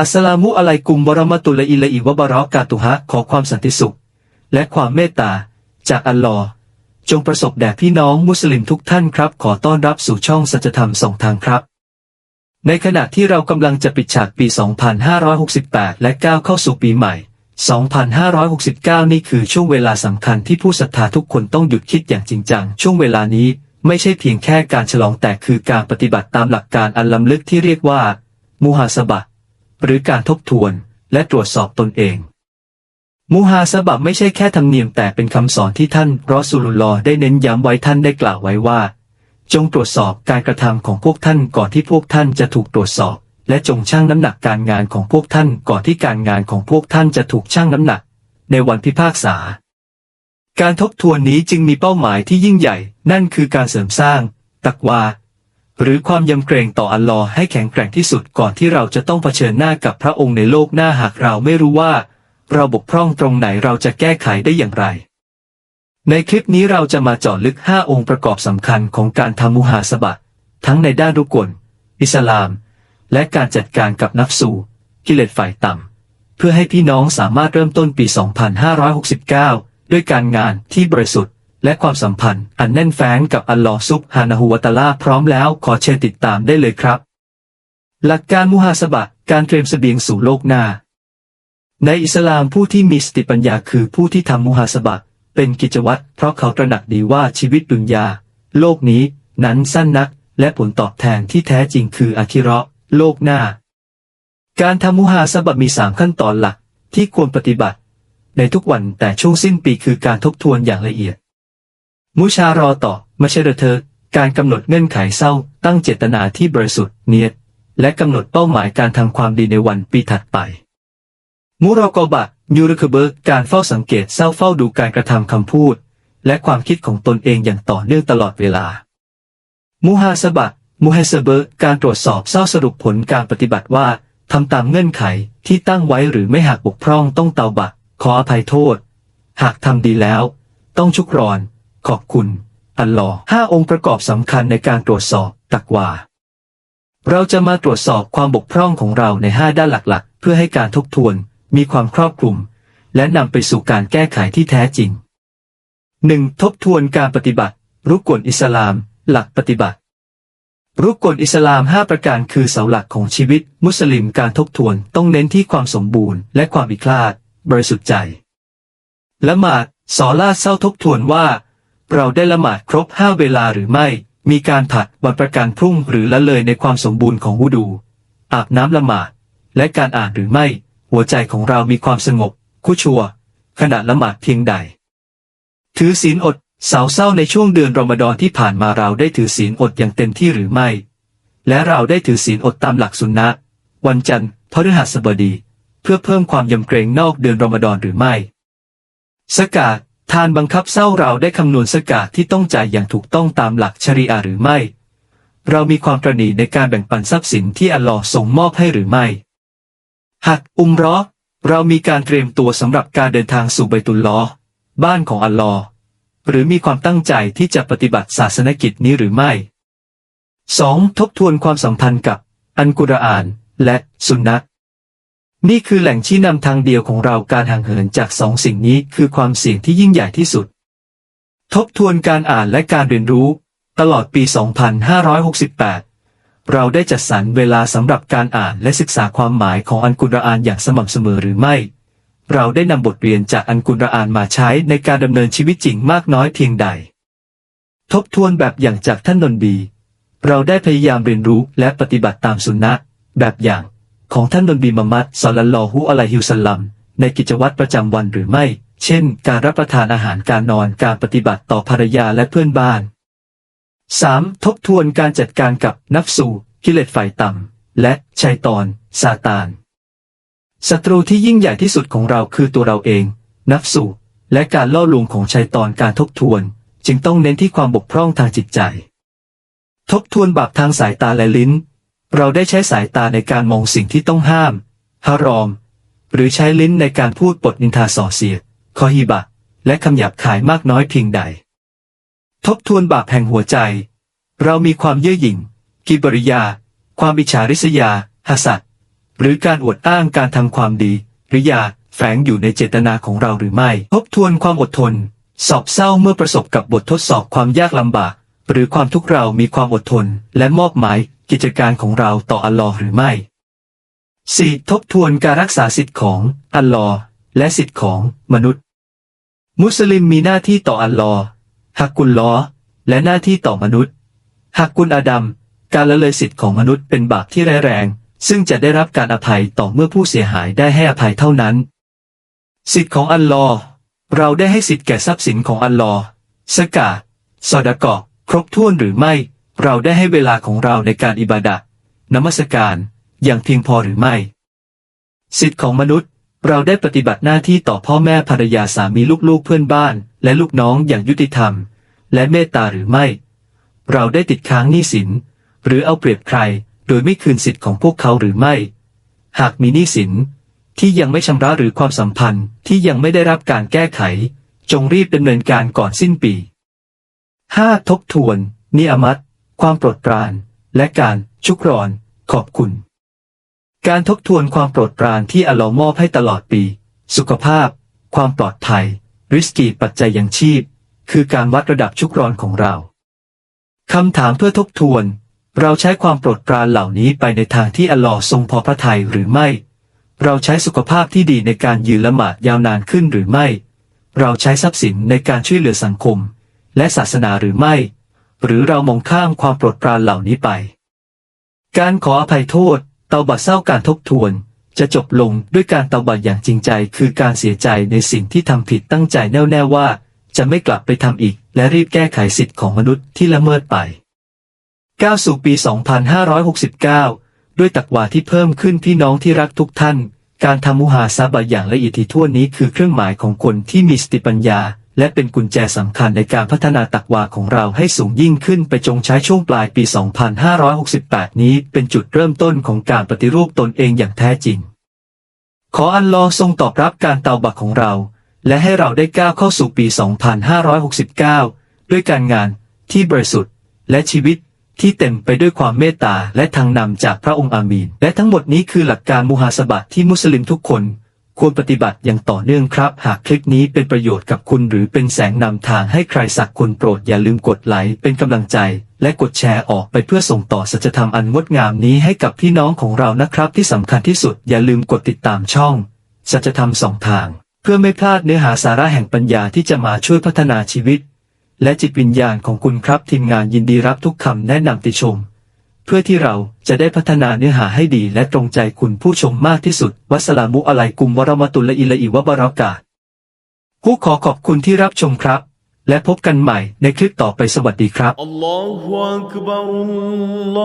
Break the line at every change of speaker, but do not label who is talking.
อัสลามุอะลัยกุมวะเรมตุลลอฮิลอิวะบะเราะกาตุฮะขอความสันติสุข และความเมตตา จากอัลลอฮ์จงประสบแด่พี่น้องมุสลิมทุกท่านครับ ขอต้อนรับสู่ช่องสัจธรรมสองทางครับ ในขณะที่เรากำลังจะปิดฉากปี 2568 และก้าวเข้าสู่ปีใหม่ 2569 นี่คือช่วงเวลาสำคัญที่ผู้ศรัทธาทุกคนต้องหยุดคิดอย่างจริงจัง ช่วงเวลานี้ไม่ใช่เพียงแค่การฉลองแต่คือการปฏิบัติตามหลักการอันล้ำลึกที่เรียกว่ามูฮาสบะ หรือการทบทวน และตรวจสอบตนเอง มูฮาสบะห์ไม่ใช่แค่ธรรมเนียมแต่เป็นคำสอนที่ท่านรอสูลุลลอฮ์ได้เน้นย้ำไว้ท่านได้กล่าวไว้ว่า จงตรวจสอบการกระทำของพวกท่านก่อนที่พวกท่านจะถูกตรวจสอบ และจงชั่งน้ำหนักการงานของพวกท่านก่อนที่การงานของพวกท่านจะถูกชั่งน้ำหนัก ในวันพิพากษา การทบทวนนี้จึงมีเป้าหมายที่ยิ่งใหญ่ นั่นคือการเสริมสร้าง ตักวา หรือความยำเกรงต่ออัลลอฮ์ให้แข็งแกร่งที่สุดก่อนที่เราจะต้องเผชิญหน้ากับพระองค์ในโลกหน้าหากเราไม่รู้ว่า เราบกพร่องตรงไหนเราจะแก้ไขได้อย่างไร ในคลิปนี้เราจะมาเจาะลึก 5 องค์ประกอบสำคัญของการทำมุฮาสบะ ทั้งในด้านรุกล อิสลาม และการจัดการกับนัฟสูกิเลสฝ่ายต่ำเพื่อให้พี่น้องสามารถเริ่มต้นปี 2569 ด้วยการงานที่บริสุทธิ์ และความสัมพันธ์ อันแน่นแฟ้งกับอัลลอฮ์ซุบฮานะฮูวะตาลาพร้อมแล้วขอเชิญติดตามได้เลยครับ หลักการมุฮาสบะการเตรียมเสบียงสู่โลกหน้า ในอิสลามผู้ที่มีสติปัญญาคือผู้ที่ทำมุฮาสบะเป็นกิจวัตรเพราะเขาตระหนักดีว่าชีวิตดุนยา โลกนี้นั้นสั้นนัก และผลตอบแทนที่แท้จริงคืออาคิเราะโลกหน้า การทำมุฮาสบะมีสามขั้นตอนหลักที่ควรปฏิบัติ ในทุกวันแต่ช่วงสิ้นปีคือการทบทวนอย่างละเอียด มุชารอต่อไม่ใช่เธอ การกำหนดเงื่อนไขเศร้า ตั้งเจตนาที่บริสุทธิ์เนียด และกำหนดเป้าหมายการทำความดีในวันปีถัดไป มุรอกอบะยูรคเบิร์กการเฝ้าสังเกตเศร้าเฝ้าดูการกระทำคำพูด และความคิดของตนเองอย่างต่อเนื่องตลอดเวลา มุฮาสบะมุฮัสเบิร์กการตรวจสอบเศร้าสรุปผลการปฏิบัติว่าทำตามเงื่อนไขที่ตั้งไว้หรือไม่หากบกพร่องต้องเตาบะขออภัยโทษ หากทำดีแล้ว ต้องชุกรอน ขอบคุณ อัลลอฮ์ห้าองค์ประกอบสำคัญในการตรวจสอบตักวาเราจะมาตรวจสอบความบกพร่องของเราในห้าด้านหลักๆ เพื่อให้การทบทวน มีความครอบคลุม และนำไปสู่การแก้ไขที่แท้จริง 1. ทบทวนการปฏิบัติ รุกกลอิสลาม หลักปฏิบัติ รุกกลอิสลาม 5 ประการคือเสาหลักของชีวิต มุสลิมการทบทวนต้องเน้นที่ความสมบูรณ์และความอิคลาด บริสุทธิ์ใจ ละหมาดสอลาเศร้าทบทวนว่า เราได้ละหมาดครบห้าเวลาหรือไม่ มีการผัดวันประกันพรุ่งหรือละเลยในความสมบูรณ์ของวุดู อาบน้ำละหมาด และการอ่านหรือไม่ หัวใจของเรามีความสงบ คุชัว ขณะละหมาดเพียงใด ถือศีลอดสาวเศร้าในช่วงเดือนรอมฎอนที่ผ่านมาเราได้ถือศีลอดอย่างเต็มที่หรือไม่ และเราได้ถือศีลอดตามหลักสุนนะวันจันทร์พฤหัสบดี เพื่อเพิ่มความยำเกรงนอกเดือนรอมฎอนหรือไม่ สกาด ทานบังคับเศร้าเราได้คำนวณสกาดที่ต้องจ่ายอย่างถูกต้องตามหลักชรีอะห์หรือไม่ เรามีความประณีในการแบ่งปันทรัพย์สินที่อัลลอฮ์ส่งมอบให้หรือไม่ หากอุมรอเรามีการเตรียมตัวสำหรับการเดินทางสู่ไบตุลลอบ้านของอัลลอฮ์หรือมีความตั้งใจที่จะปฏิบัติศาสนกิจนี้หรือไม่ 2. ทบทวนความสัมพันธ์กับอันกุรอาน และสุนนะ นี่คือแหล่งชี้นำทางเดียวของเราการห่างเหินจากสองสิ่งนี้คือความเสี่ยงที่ยิ่งใหญ่ที่สุด ทบทวนการอ่านและการเรียนรู้ ตลอดปี 2568 เราได้จัดสรรเวลาสำหรับการอ่านและศึกษาความหมายของอันกุรอานอย่างสม่ำเสมอหรือไม่ เราได้นำบทเรียนจากอันกุรอานมาใช้ในการดำเนินชีวิตจริงมากน้อยเพียงใด ทบทวนแบบอย่างจากท่านนนบี เราได้พยายามเรียนรู้และปฏิบัติตามสุนนะแบบอย่าง ของท่านนบีมุฮัมมัดศ็อลลัลลอฮุอะลัยฮิวสัลลัมในกิจวัตรประจำวันหรือไม่ เช่น การรับประทานอาหารการนอนการปฏิบัติต่อภรรยาและเพื่อนบ้าน 3. ทบทวนการจัดการกับนัฟสูกิเลสฝ่ายต่ำและชัยตอนซาตานศัตรูที่ยิ่งใหญ่ที่สุดของเราคือตัวเราเอง นัฟสูและการล่อลวงของชัยตอนการทบทวน จึงต้องเน้นที่ความบกพร่องทางจิตใจ ทบทวนบาปทางสายตาและลิ้น เราได้ใช้สายตาในการมองสิ่งที่ต้องห้ามฮารอม หรือใช้ลิ้นในการพูดปดนินทาส่อเสียดคอฮีบะ และคำหยาบคายมากน้อยเพียงใด ทบทวนบาปแห่งหัวใจ เรามีความเย่อหยิ่ง กิบริยา ความอิจฉาริษยาหสัดหรือการอวดอ้างการทำความดี หรือยาแฝงอยู่ในเจตนาของเราหรือไม่ ทบทวนความอดทน สอบเศร้าเมื่อประสบกับบททดสอบความยากลำบาก หรือความทุกข์เรามีความอดทน และมอบหมาย กิจการของเราต่ออัลลอฮ์หรือไม่ 4. ทบทวนการรักษาสิทธิ์ของอัลลอฮ์และสิทธิ์ของมนุษย์ มุสลิมมีหน้าที่ต่ออัลลอฮ์ฮักกุลลอฮ์และหน้าที่ต่อมนุษย์ฮักกุลอาดัม การละเลยสิทธิ์ของมนุษย์เป็นบาปที่ร้ายแรง ซึ่งจะได้รับการอภัยต่อเมื่อผู้เสียหายได้ให้อภัยเท่านั้น สิทธิ์ของอัลลอฮ์เราได้ให้สิทธิ์แก่ทรัพย์สินของอัลลอฮ์สกาดซอดกอกครบถ้วนหรือไม่ เราได้ให้เวลาของเราในการอิบาดะห์นมัสการอย่างเพียงพอหรือไม่ สิทธิ์ของมนุษย์ เราได้ปฏิบัติหน้าที่ต่อพ่อแม่ภรรยาสามีลูกๆเพื่อนบ้าน และลูกน้องอย่างยุติธรรม และเมตตาหรือไม่ เราได้ติดค้างหนี้สิน หรือเอาเปรียบใคร โดยไม่คืนสิทธิ์ของพวกเขาหรือไม่ หากมีหนี้สินที่ยังไม่ชำระหรือความสัมพันธ์ที่ยังไม่ได้รับการแก้ไข จงรีบดำเนินการก่อนสิ้นปี 5. ทบทวน นิอมัต ความโปรดปราน และการชุกรอน ขอบคุณ การทบทวนความโปรดปรานที่อัลลอฮ์มอบให้ตลอดปี สุขภาพ ความปลอดภัย ริสกีปัจจัยยังชีพ คือการวัดระดับชุกรอนของเราคำถามเพื่อทบทวน เราใช้ความโปรดปรานเหล่านี้ไปในทางที่อัลลอฮ์ทรงพอพระทัยหรือไม่ เราใช้สุขภาพที่ดีในการยืนละหมาดยาวนานขึ้นหรือไม่ เราใช้ทรัพย์สินในการช่วยเหลือสังคม และศาสนาหรือไม่ หรือเรามองข้ามความโปรดปรานเหล่านี้ไป การขออภัยโทษ เตาบัดเศร้าการทบทวน จะจบลงด้วยการเตาบัดอย่างจริงใจ คือการเสียใจในสิ่งที่ทำผิดตั้งใจแน่วแน่ว่า จะไม่กลับไปทำอีก และรีบแก้ไขสิทธิ์ของมนุษย์ที่ละเมิดไปก้าวสู่ปี 2569 ด้วยตักวาที่เพิ่มขึ้นพี่น้องที่รักทุกท่าน การทำมุฮาซาบะอย่างละเอียดถี่ถ้วนนี้คือเครื่องหมายของคนที่มีสติปัญญา และเป็นกุญแจสำคัญในการพัฒนาตักวาของเราให้สูงยิ่งขึ้นไปจงใช้ช่วงปลายปี 2568 นี้เป็นจุดเริ่มต้นของการปฏิรูปตนเองอย่างแท้จริง ขออัลลอฮ์ทรงตอบรับการเตาบักของเรา และให้เราได้ก้าวเข้าสู่ปี 2569 ด้วยการงานที่บริสุทธิ์และชีวิตที่เต็มไปด้วยความเมตตาและทางนำจากพระองค์อามีน และทั้งหมดนี้คือหลักการมุฮาสบะที่มุสลิมทุกคน ควรปฏิบัติอย่างต่อเนื่องครับ หากคลิปนี้เป็นประโยชน์กับคุณหรือเป็นแสงนำทางให้ใครสักคนโปรดอย่าลืมกดไลค์เป็นกำลังใจ และกดแชร์ออกไปเพื่อส่งต่อสัจธรรมอันงดงามนี้ให้กับพี่น้องของเรานะครับ ที่สำคัญที่สุดอย่าลืมกดติดตามช่อง สัจธรรมสองทาง เพื่อไม่พลาดเนื้อหาสาระแห่งปัญญาที่จะมาช่วยพัฒนาชีวิต และจิตวิญญาณของคุณครับทีมงานยินดีรับทุกคำแนะนำติชม เพื่อที่เราจะได้พัฒนาเนื้อหาให้ดีและตรงใจคุณผู้ชมมากที่สุด วัสลามุอะไลกุมวะรอมะตุลลอิละอิวะบารากาผู้ขอขอบคุณที่รับชมครับ และพบกันใหม่ในคลิปต่อไปสวัสดีครับ
อัลลอฮฺอักบารุล